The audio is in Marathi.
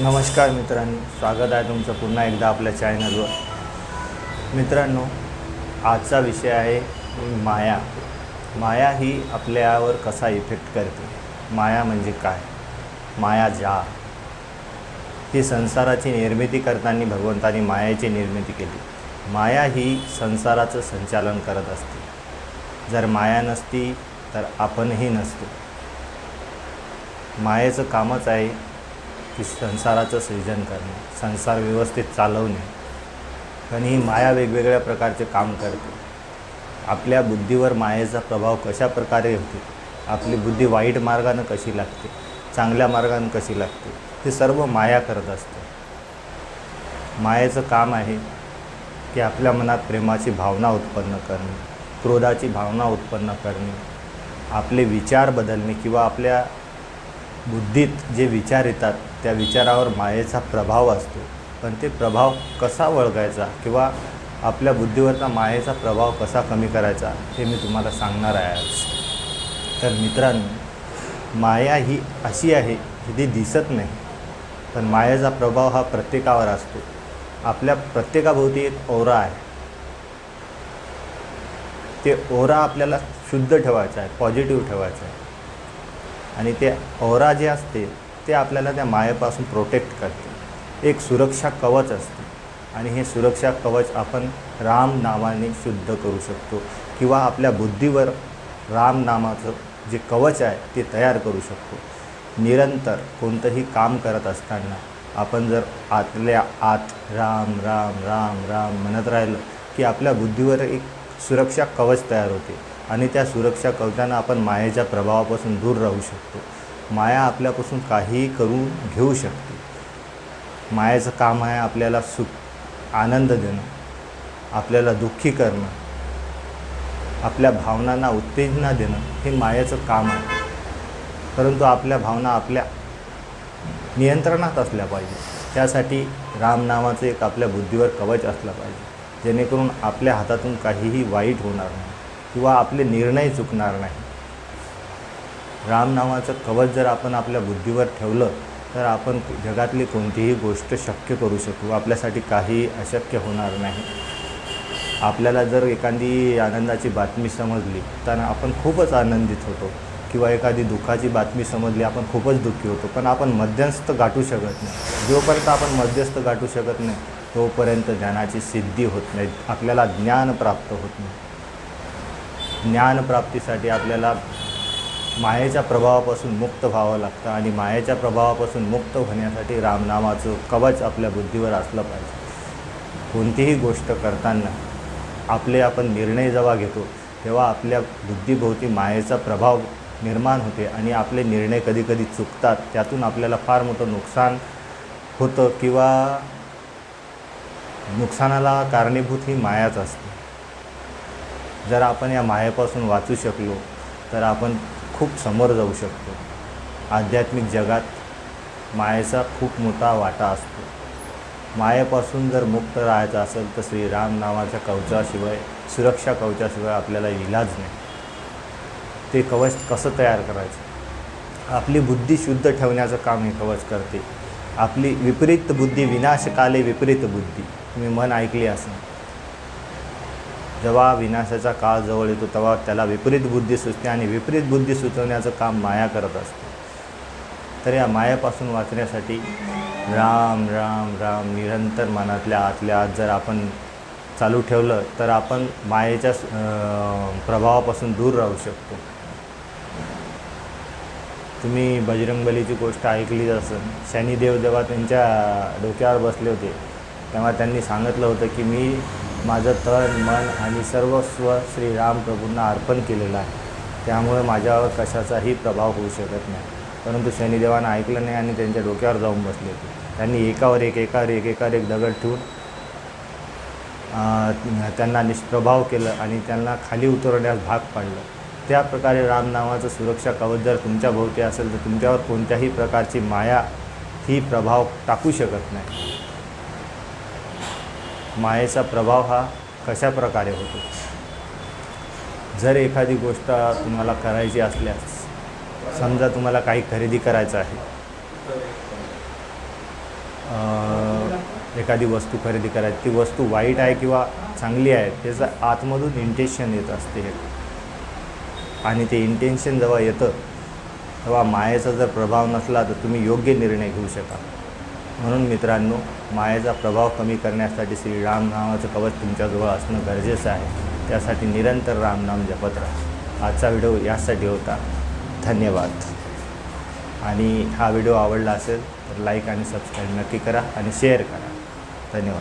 नमस्कार मित्रांनो स्वागत आहे तुमचं पुन्हा एकदा आपल्या चॅनलवर मित्रांनो आजचा विषय आहे माया. माया ही आपल्यावर कसा इफेक्ट करते? माया म्हणजे काय? माया जा. ही संसाराची निर्मिती करताना भगवंतानी मायाची निर्मिती केली. माया ही संसाराचं संचालन करत असते. जर माया नसती तर आपणही नसतो. मायेचं कामच आहे की संसाराचं सृजन करणे संसार व्यवस्थित चालवणे. पण ही माया वेगवेगळ्या प्रकारचे काम करते. आपल्या बुद्धीवर मायेचा प्रभाव कशा प्रकारे होते? आपली बुद्धी वाईट मार्गानं कशी लागते? चांगल्या मार्गानं कशी लागते? हे सर्व माया करत असते. मायेचं काम आहे की आपल्या मनात प्रेमाची भावना उत्पन्न करणे क्रोधाची भावना उत्पन्न करणे आपले विचार बदलणे किंवा आपल्या बुद्धीत जे विचार येतात त्या विचारावर मायेचा प्रभाव असतो. पण ते प्रभाव कसा वळगायचा किंवा आपल्या बुद्धीवरचा मायेचा प्रभाव कसा कमी करायचा हे मी तुम्हाला सांगणार आहे आज. तर मित्रांनो माया ही अशी आहे की ती दिसत नाही. पण मायेचा प्रभाव हा प्रत्येकावर असतो. आपल्या प्रत्येकाभोवती एक ओरा आहे. ते ओरा आपल्याला शुद्ध ठेवायचा आहे पॉझिटिव्ह ठेवायचा आहे. आणि ते ओरा जे असते ते आपल्याला त्या मायेपासून प्रोटेक्ट करते. एक सुरक्षा कवच असते. आणि हे सुरक्षा कवच आपण राम नावाने शुद्ध करू शकतो किंवा आपल्या बुद्धीवर राम नामाचं जे कवच आहे ते तयार करू शकतो. निरंतर कोणतंही काम करत असताना आपण जर आतल्या आत राम राम राम राम म्हणत राहिलं की आपल्या बुद्धीवर एक सुरक्षा कवच तयार होते. आणि त्या सुरक्षा कवचानं आपण मायेच्या प्रभावापासून दूर राहू शकतो. माया आपल्यापासून काहीही करून घेऊ शकते. मायाचं काम आहे आपल्याला सुख आनंद देणं आपल्याला दुःखी करणं आपल्या भावनांना उत्तेजना देणं हे मायाचं काम आहे. परंतु आपल्या भावना आपल्या नियंत्रणात असल्या पाहिजे. त्यासाठी रामनामाचं एक आपल्या बुद्धीवर कवच असलं पाहिजे. जेणेकरून आपल्या हातातून काहीही वाईट होणार नाही. किंवा आपले निर्णय चुकणार नाही. रामनामाचं कवच जर आपण आपल्या बुद्धीवर ठेवलं तर आपण जगातली कोणतीही गोष्ट शक्य करू शकू. आपल्यासाठी काही अशक्य होणार नाही. आपल्याला जर एखादी आनंदाची बातमी समजली तर आपण खूपच आनंदित होतो. किंवा एखादी दुःखाची बातमी समजली आपण खूपच दुःखी होतो. पण आपण मध्यस्थ गाठू शकत नाही. जोपर्यंत आपण मध्यस्थ गाठू शकत नाही तोपर्यंत ज्ञानाची सिद्धी होत नाही. आपल्याला ज्ञान प्राप्त होत नाही. ज्ञानप्राप्तीसाठी आपल्याला मायेच्या प्रभावापासून मुक्त व्हावं लागतं आणि मायेच्या प्रभावापासून मुक्त होण्यासाठी रामनामाचं कवच आपल्या बुद्धीवर असलं पाहिजे. कोणतीही गोष्ट करताना आपले आपण निर्णय जेव्हा घेतो तेव्हा आपल्या बुद्धीभोवती मायेचा प्रभाव निर्माण होते आणि आपले निर्णय कधीकधी चुकतात. त्यातून आपल्याला फार मोठं नुकसान होतं किंवा नुकसानाला कारणीभूत ही मायाच असते. जर आपण या मायेपासून वाचू शकलो तर आपण खूप समोर जाऊ शकतो. आध्यात्मिक जगात मायेचा खूप मोठा वाटा असतो. मायेपासून जर मुक्त राहायचं असेल तर श्रीराम नावाच्या कवचाशिवाय सुरक्षा कवचाशिवाय आपल्याला इलाज नाही. ते कवच कसं तयार करायचं? आपली बुद्धी शुद्ध ठेवण्याचं काम हे कवच करते. आपली विपरीत बुद्धी विनाशकाले विपरीत बुद्धी. तुम्ही मन ऐकली असेल. जेव्हा विनाशाचा काळ जवळ येतो तेव्हा त्याला विपरीत बुद्धी सुचते आणि विपरीत बुद्धी सुचवण्याचं काम माया करत असते. तर या मायापासून वाचण्यासाठी राम राम राम निरंतर मनातल्या आतल्या आत जर आपण चालू ठेवलं तर आपण मायेच्या प्रभावापासून दूर राहू शकतो. तुम्ही बजरंगबलीची गोष्ट ऐकलीच असेल. शनिदेव जेव्हा त्यांच्या डोक्यावर बसले होते तेव्हा त्यांनी सांगितलं होतं की मी माझं तन मन आणि सर्वस्व श्रीराम प्रभूंना अर्पण केलेलं आहे. त्यामुळे माझ्यावर कशाचाही प्रभाव होऊ शकत नाही. परंतु शनिदेवानं ऐकलं नाही आणि त्यांच्या डोक्यावर जाऊन बसले. होते त्यांनी एकावर एक एकावर एक एकावर एक दगड ठेवून त्यांना निष्प्रभाव केलं आणि त्यांना खाली उतरवण्यास भाग पाडलं. त्या प्रकारे रामनामाचं सुरक्षा कवच जर तुमच्या भोवती असेल तर तुमच्यावर कोणत्याही प्रकारची माया ही प्रभाव टाकू शकत नाही. मायेचा प्रभाव हा कशा प्रकारे होतो? जर एखादी गोष्ट तुम्हाला करायची असल्यास समजा तुम्हाला काही खरेदी करायचं आहे एखादी वस्तू खरेदी करायची ती वस्तू वाईट आहे किंवा चांगली आहे त्याचं आतमधून इंटेन्शन येत असते. आणि ते इंटेन्शन जेव्हा येतं तेव्हा मायेचा जर प्रभाव नसला तर तुम्ही योग्य निर्णय घेऊ शकाल. म्हणून मित्रांनो मायेचा प्रभाव कमी करण्यासाठी श्री राम नावाचं कवच तुमच्याजवळ असणं गरजेचं आहे. त्यासाठी निरंतर रामनाम जपत राहा. आजचा व्हिडिओ यासाठी होता. धन्यवाद. आणि हा व्हिडिओ आवडला असेल तर लाईक आणि सबस्क्राईब नक्की करा आणि शेअर करा. धन्यवाद.